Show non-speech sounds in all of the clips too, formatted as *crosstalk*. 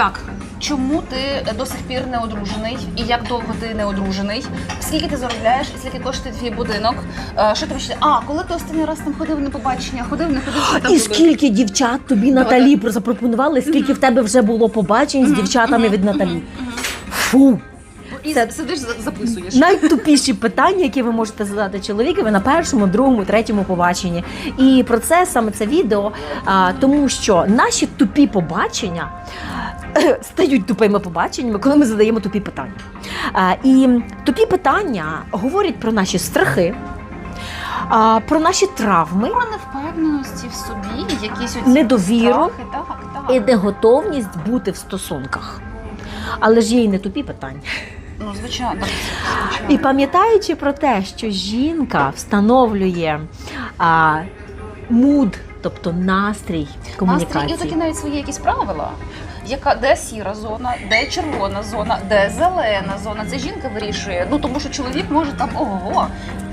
Так. Чому ти до сих пір не одружений? І як довго ти не одружений? Скільки ти заробляєш і скільки коштує твій будинок? Е, Що ти ще? А, коли ти останній раз там ходив на побачення? Ходив, не ходив, що там І робив? скільки дівчат тобі Наталі про- запропонували, скільки в тебе вже було побачень з дівчатами від Наталі? Фу! І це- сидиш, за- записуєш. Найтупіші питання, які ви можете задати чоловікові на першому, другому, третьому побаченні. І про це саме це відео, а, тому що наші тупі побачення. *laughs* Стають тупими побаченнями, коли ми задаємо тупі питання. А, і тупі питання говорять про наші страхи, а, про наші травми Про невпевненості в собі, якісь оці Недовіру. страхи, так, так. і неготовність бути в стосунках. Але ж є і не тупі питання. Ну, звичайно. І пам'ятаючи про те, що жінка встановлює а, муд, тобто настрій Настрій, і комунікації. такі навіть свої якісь правила. Яка де сіра зона, де червона зона, де зелена зона. Це жінка вирішує. Ну тому що чоловік може там ого.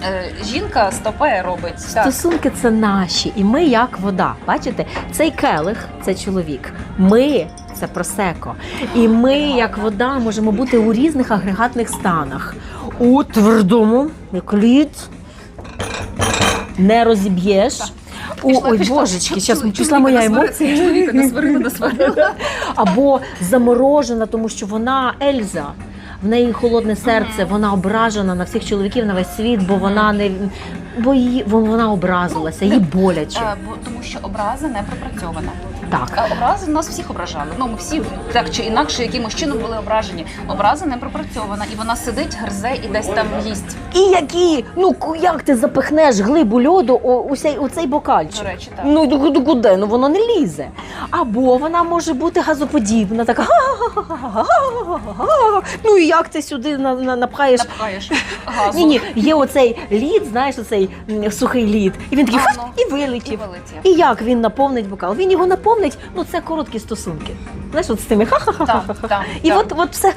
Е, жінка стопе робить. Стосунки це наші, і ми як вода. Бачите, цей келих це чоловік. Ми це просеко. І ми, як вода, можемо бути у різних агрегатних станах. У твердому, як лід, не розіб'єш. У, ой, божечки, зараз пішла моя емоція. Чоловіка насварила, насварила. *laughs* або заморожена, тому що вона Ельза. В неї холодне серце, вона ображена на всіх чоловіків на весь світ, бо вона не бо її вона образилася, їй боляче. Е, бо тому що образа не пропрацьована. Так. А образи нас всіх ображали. Ну ми всі так чи інакше якимось чином були ображені. Образа не пропрацьована, і вона сидить, гризе і десь там їсть. І які, ну ку- як ти запихнеш глибу льоду у, у, цей, у цей бокальчик? До речі, так. Ну ду- ду- куди? Ну воно не лізе. Або вона може бути газоподібна, така. Ну і як ти сюди на, на, напхаєш? Напхаєш *laughs* газу. Ні, ні, є оцей лід, знаєш, оцей м, сухий лід, і він такий А, ну. і І вилетів. вилетів. І як він наповнить бокал? Він його наповнить, ну це короткі стосунки. Знаєш, от з тими ха-ха-ха. Так, так, І так. от, от все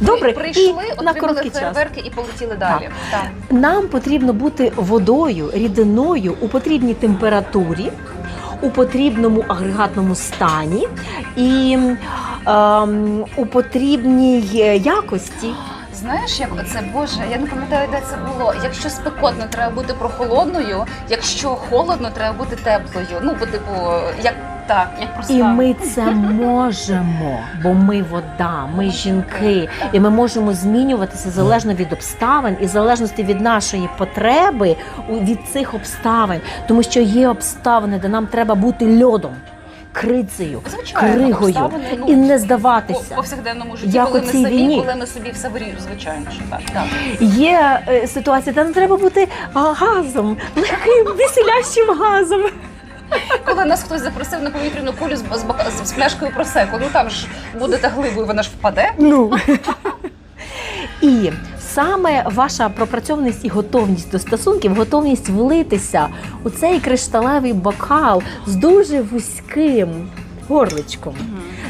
добре, прийшли, і на короткий час. фейерверки і полетіли далі. Так. Нам потрібно бути водою, рідиною у потрібній температурі, у потрібному агрегатному стані і ем, у потрібній е, якості. Знаєш, як оце Боже, я не пам'ятаю, де це було. Якщо спекотно, треба бути прохолодною, якщо холодно, треба бути теплою. Ну, бо типу, як так, як просто. І ми це можемо, бо ми вода, ми жінки, і ми можемо змінюватися залежно від обставин і залежності від нашої потреби від цих обставин, тому що є обставини, де нам треба бути льодом, крицею, Звичайно, кригою обставини, ну, і не по здаватися. повсякденному житті, Як коли ми собі, війні. коли ми собі все вирішуємо, звичайно, що так. так. Є е, ситуація, де нам треба бути газом, *laughs* легким веселящим газом. Коли нас хтось запросив на повітряну кулю з, з, з, з пляшкою просеку, ну там ж будете глибою, вона ж впаде. Ну. І саме ваша пропрацьованість і готовність до стосунків, готовність влитися у цей кришталевий бокал з дуже вузьким горличком.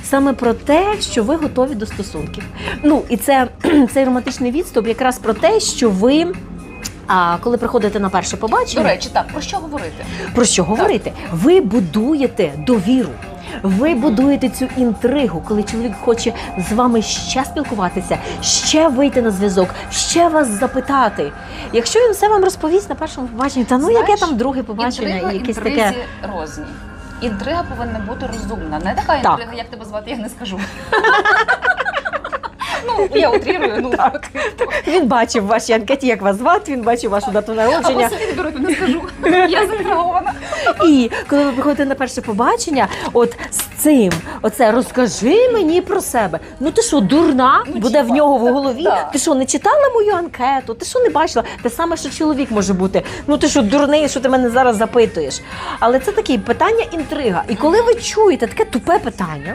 Саме про те, що ви готові до стосунків. Ну і це *clears throat* цей романтичний відступ якраз про те, що ви. А коли приходите на перше До побачення, речі, так про що говорити? про що говорити? Ви будуєте довіру. Ви будуєте цю інтригу, коли чоловік хоче з вами ще спілкуватися, ще вийти на зв'язок, ще вас запитати. Якщо він все вам розповість на першому побаченні, та ну яке там друге побачення Інтрига, і якесь інтризі таке. розні. Інтрига повинна бути розумна. Не така Так. інтрига, як тебе звати, я не скажу. *laughs* Ну, я утрірую, ну так. Він бачив в вашій анкеті, як вас звати, він бачив вашу дату Або народження. собі виберу, не скажу. Я заінтригована. І коли ви приходите на перше побачення, от з цим, оце розкажи мені про себе. Ну ти що, дурна? Ну, Буде в нього в голові. да. Ти що, не читала мою анкету? Ти що не бачила? Те саме, що чоловік може бути. Ну ти що, дурний, що ти мене зараз запитуєш? Але це таке питання інтрига. І коли ви чуєте таке тупе питання,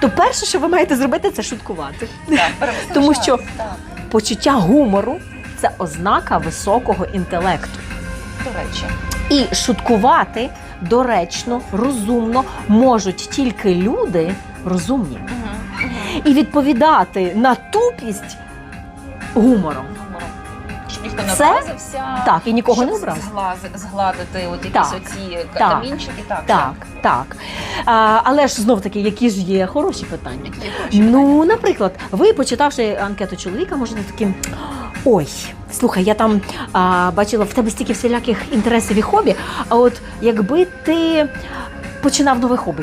то перше, що ви маєте зробити, це шуткувати. Так, *laughs* Тому що- Так, Почуття гумору це ознака високого інтелекту. до речі. І шуткувати доречно, розумно можуть тільки люди розумні. І відповідати на тупість гумором. Ніхто Це- образився. Так, і нікого щоб не образив. зглази- згладити от якісь Так, оці так, камінчики. Так, Так, так. А, але ж знов таки, які ж є хороші питання. Які хороші Ну, наприклад, ви почитавши анкету чоловіка, можете таким. Ой, слухай, я там а, бачила в тебе стільки всіляких інтересів і хобі. А от якби ти починав нове хобі,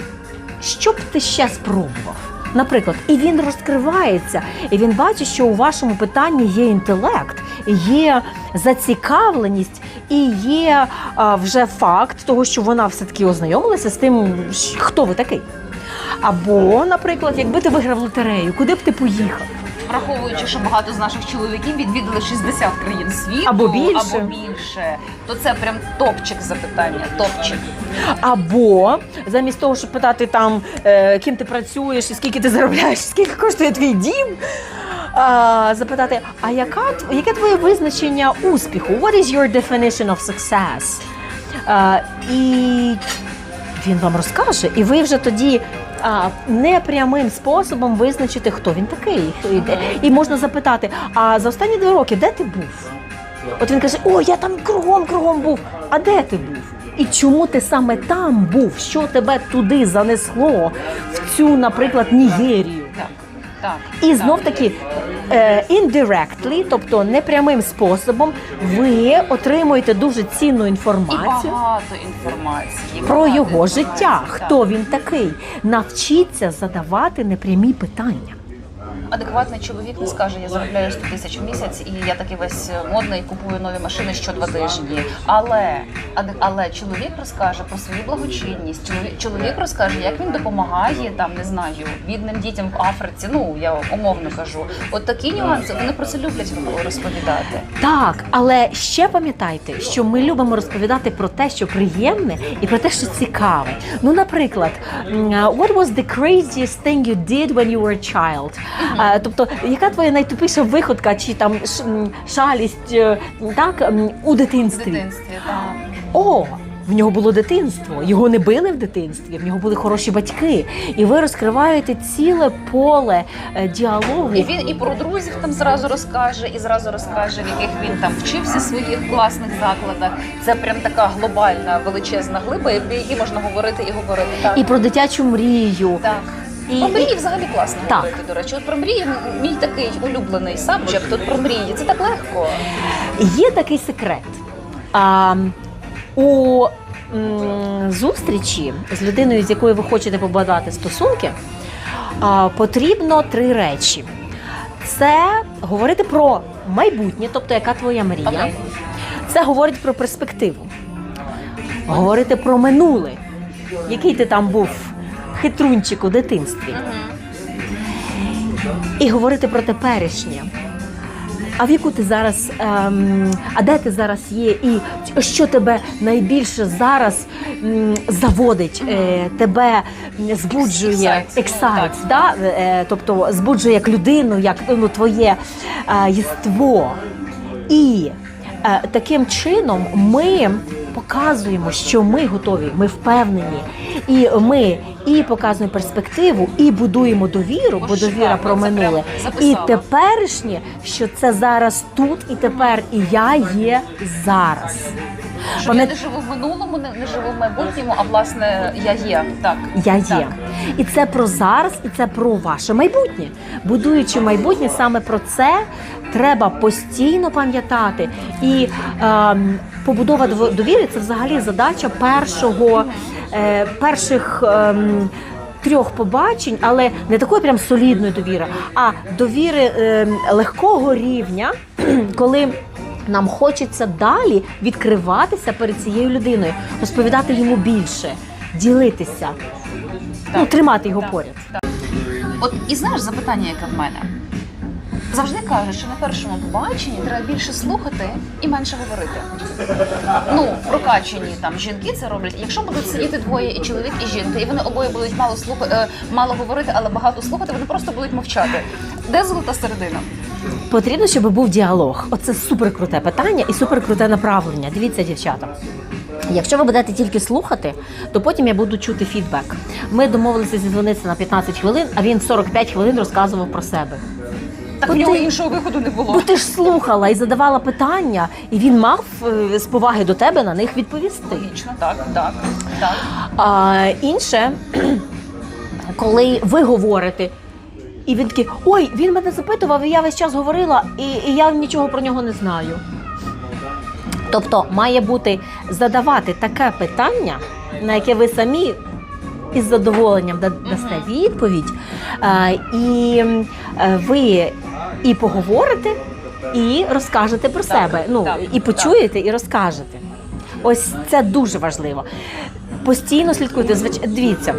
що б ти ще спробував? Наприклад, і він розкривається, і він бачить, що у вашому питанні є інтелект, є зацікавленість і є а, вже факт того, що вона все-таки ознайомилася з тим, хто ви такий. Або, наприклад, якби ти виграв лотерею, куди б ти поїхав? Враховуючи, що багато з наших чоловіків відвідали 60 країн світу Або більше. або більше, то це прям топчик запитання. Топчик. Або замість того, щоб питати там, е, ким ти працюєш, і скільки ти заробляєш, скільки коштує твій дім. Запитати, а яка, яке твоє визначення успіху? What is your definition of success? А, і він вам розкаже, і ви вже тоді а, непрямим способом визначите, хто він такий. І можна запитати: а за останні два роки де ти був? От він каже: О, я там кругом, кругом був. А де ти був? І чому ти саме там був? Що тебе туди занесло в цю, наприклад, Нігерію? І знов таки е, indirectly, тобто непрямим способом, ви отримуєте дуже цінну І інформацію багато інформації. про його життя, хто він такий. Навчіться задавати непрямі питання. Адекватний чоловік не скаже, я заробляю 100 тисяч в місяць, і я такий весь модний, купую нові машини що два тижні. Але але чоловік розкаже про свою благочинність. Чоловік, чоловік розкаже, як він допомагає там, не знаю, бідним дітям в Африці. Ну я умовно кажу. От такі нюанси вони про це люблять розповідати. Так, але ще пам'ятайте, що ми любимо розповідати про те, що приємне, і про те, що цікаве. Ну, наприклад, what was the craziest thing you did when you were a child? Тобто, яка твоя найтупіша виходка чи там шалість е, так у дитинстві? дитинстві так. О, в нього було дитинство, його не били в дитинстві, в нього були хороші батьки. І ви розкриваєте ціле поле е, діалогу. І він і про друзів там зразу розкаже, і зразу розкаже, в яких він там вчився в своїх класних закладах. Це прям така глобальна величезна глиба, про які можна говорити і говорити. Так, І про дитячу мрію. так. І- про мрії взагалі класно Так. говорити. До речі, от про мрії мій такий улюблений сабджект. От про мрії. Це так легко. Є такий секрет. А, у м, зустрічі з людиною, з якою ви хочете побудувати стосунки, а, потрібно три речі: це говорити про майбутнє, тобто яка твоя мрія. Окей. Це говорить про перспективу. Говорити про минуле, який ти там був хитрунчик у дитинстві. І говорити про теперішнє. А в яку ти зараз, ем, а де ти зараз є, і що тебе найбільше зараз м, заводить, е, тебе збуджує, Excites, excites, да? е, тобто збуджує як людину, як ну, твоє е, єство. І е, таким чином ми показуємо, що ми готові, ми впевнені, і ми і показуємо перспективу, і будуємо довіру, бо довіра про минуле. І теперішнє, що це зараз тут і тепер, і я є зараз. Що Пам'ят- я не живу в минулому, не, не живу в майбутньому, а власне я є. Так. Я Так. І це про зараз, і це про ваше майбутнє. Будуючи майбутнє, саме про це треба постійно пам'ятати. І ем, побудова довіри це взагалі задача першого, е, перших. Ем, Трьох побачень, але не такої прям солідної довіри, а довіри ем, легкого рівня, *clears throat* коли нам хочеться далі відкриватися перед цією людиною, розповідати йому більше, ділитися, ну, тримати його поряд. От і знаєш запитання, яке в мене. Завжди кажуть, що на першому побаченні треба більше слухати і менше говорити. Ну, прокачені там жінки це роблять. Якщо будуть сидіти двоє і чоловік, і жінка, і вони обоє будуть мало слухати, мало говорити, але багато слухати, вони просто будуть мовчати. Де золота середина? Потрібно, щоб був діалог. Оце суперкруте питання і суперкруте направлення. Дивіться, дівчата. Якщо ви будете тільки слухати, то потім я буду чути фідбек. Ми домовилися зізвонитися на 15 хвилин, а він 45 хвилин розказував про себе. Так Бо у нього ти- іншого виходу не було. Бо ти ж слухала і задавала питання, і він мав е, з поваги до тебе на них відповісти. Логічно, так, так, так. А інше, *clears throat* коли ви говорите, і він такий, ой, він мене запитував, і я весь час говорила, і, і я нічого про нього не знаю. Тобто має бути задавати таке питання, на яке ви самі із задоволенням да- дасте відповідь, е, і е, ви і поговорите, і розкажете про себе. Ну, і почуєте, і розкажете. Ось це дуже важливо. Постійно слідкуйте. Звич- Дивіться,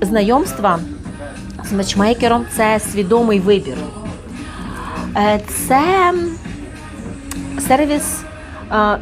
знайомства з матчмейкером це свідомий вибір. Е, Це сервіс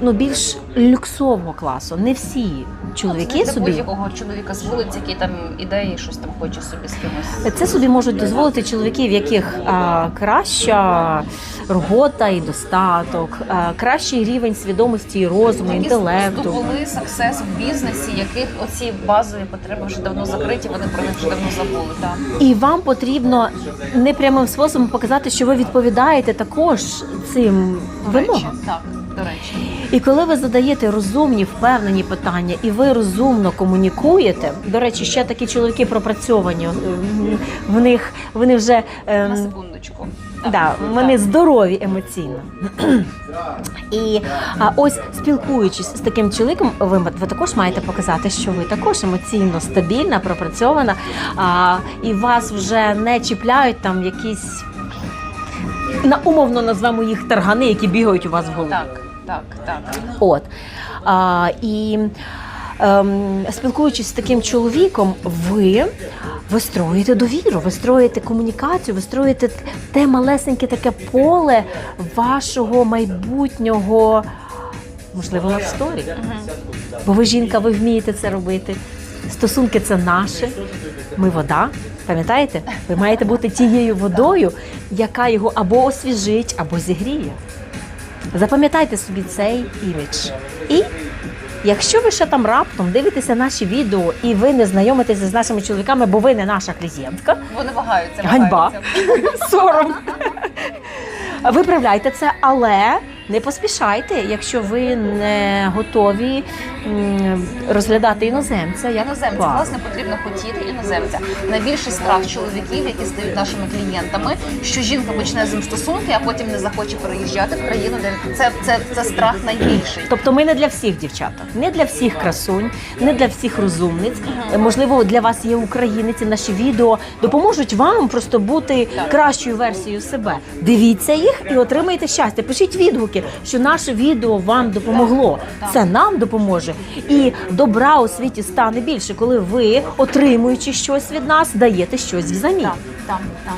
ну, більш люксового класу. Не всі чоловіки Це собі. будь-якого чоловіка з вулиці, який там іде і щось там хоче собі з кимось. Це собі можуть дозволити чоловіки, в яких а, краща робота і достаток, а, кращий рівень свідомості і розуму, Які інтелекту. здобули саксес в бізнесі, яких оці базові потреби вже давно закриті, вони про них вже давно забули. Так. І вам потрібно непрямим способом показати, що ви відповідаєте також цим вимогам. так, до речі. І коли ви задаєте розумні, впевнені питання, і ви розумно комунікуєте, до речі, ще такі чоловіки пропрацьовані. В них вони вже ем, На секундочку. Так, Да, вони здорові емоційно. І а, ось спілкуючись з таким чоловіком, ви, ви також маєте показати, що ви також емоційно стабільна, пропрацьована, а, і вас вже не чіпляють там якісь на умовно назвемо їх таргани, які бігають у вас в голові. Так, так, так. От. А, і ем, спілкуючись з таким чоловіком, ви вистроюєте довіру, ви строїте комунікацію, ви строїте те малесеньке таке поле вашого майбутнього, можливо, лавсторі. Бо ви жінка, ви вмієте це робити. Стосунки це наше, ми вода. Пам'ятаєте? Ви маєте бути тією водою, яка його або освіжить, або зігріє. Запам'ятайте собі цей імідж. І якщо ви ще там раптом дивитеся наші відео і ви не знайомитеся з нашими чоловіками, бо ви не наша клієнтка, Вони вагаються. Ганьба. вагаються. сором. Виправляйте це, але не поспішайте, якщо ви не готові розглядати іноземця як Іноземця, пару. власне, потрібно хотіти іноземця. Найбільший страх чоловіків, які стають нашими клієнтами, що жінка почне з ним стосунки, а потім не захоче переїжджати в країну, де це, це, це страх найбільший. Тобто ми не для всіх дівчаток, не для всіх красунь, не для всіх розумниць. Можливо, для вас є українець, і наші відео допоможуть вам просто бути кращою версією себе. Дивіться їх і отримайте щастя. Пишіть відгуки, що наше відео вам допомогло. Це нам допоможе. І добра у світі стане більше, коли ви, отримуючи щось від нас, даєте щось взамін. Так, так, так.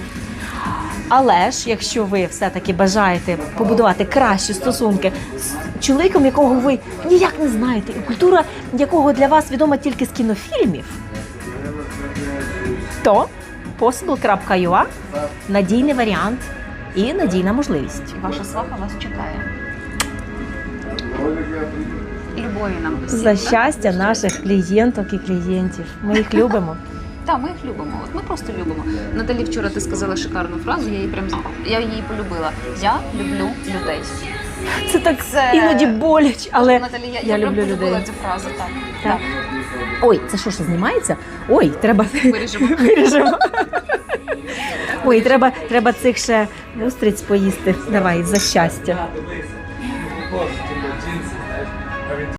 Але ж, якщо ви все-таки бажаєте побудувати кращі стосунки з чоловіком, якого ви ніяк не знаєте, і культура якого для вас відома тільки з кінофільмів, то possible.ua – надійний варіант і надійна можливість. Ваша сваха вас чекає. Любові нам всім. За так? щастя наших клієнток і клієнтів. Ми їх *laughs* любимо. Так, ми їх любимо. От ми просто любимо. Наталі, вчора ти сказала шикарну фразу, я її прям я її полюбила. Я люблю людей. Це так Це- іноді боляче, але Наталі, я, я я, прям люблю полюбила людей. цю фразу. Так. Так. Ой, це що ж знімається? Ой, треба Виріжемо. *laughs* Виріжемо. Ой, треба, треба цих ще устриць поїсти. Давай, за щастя.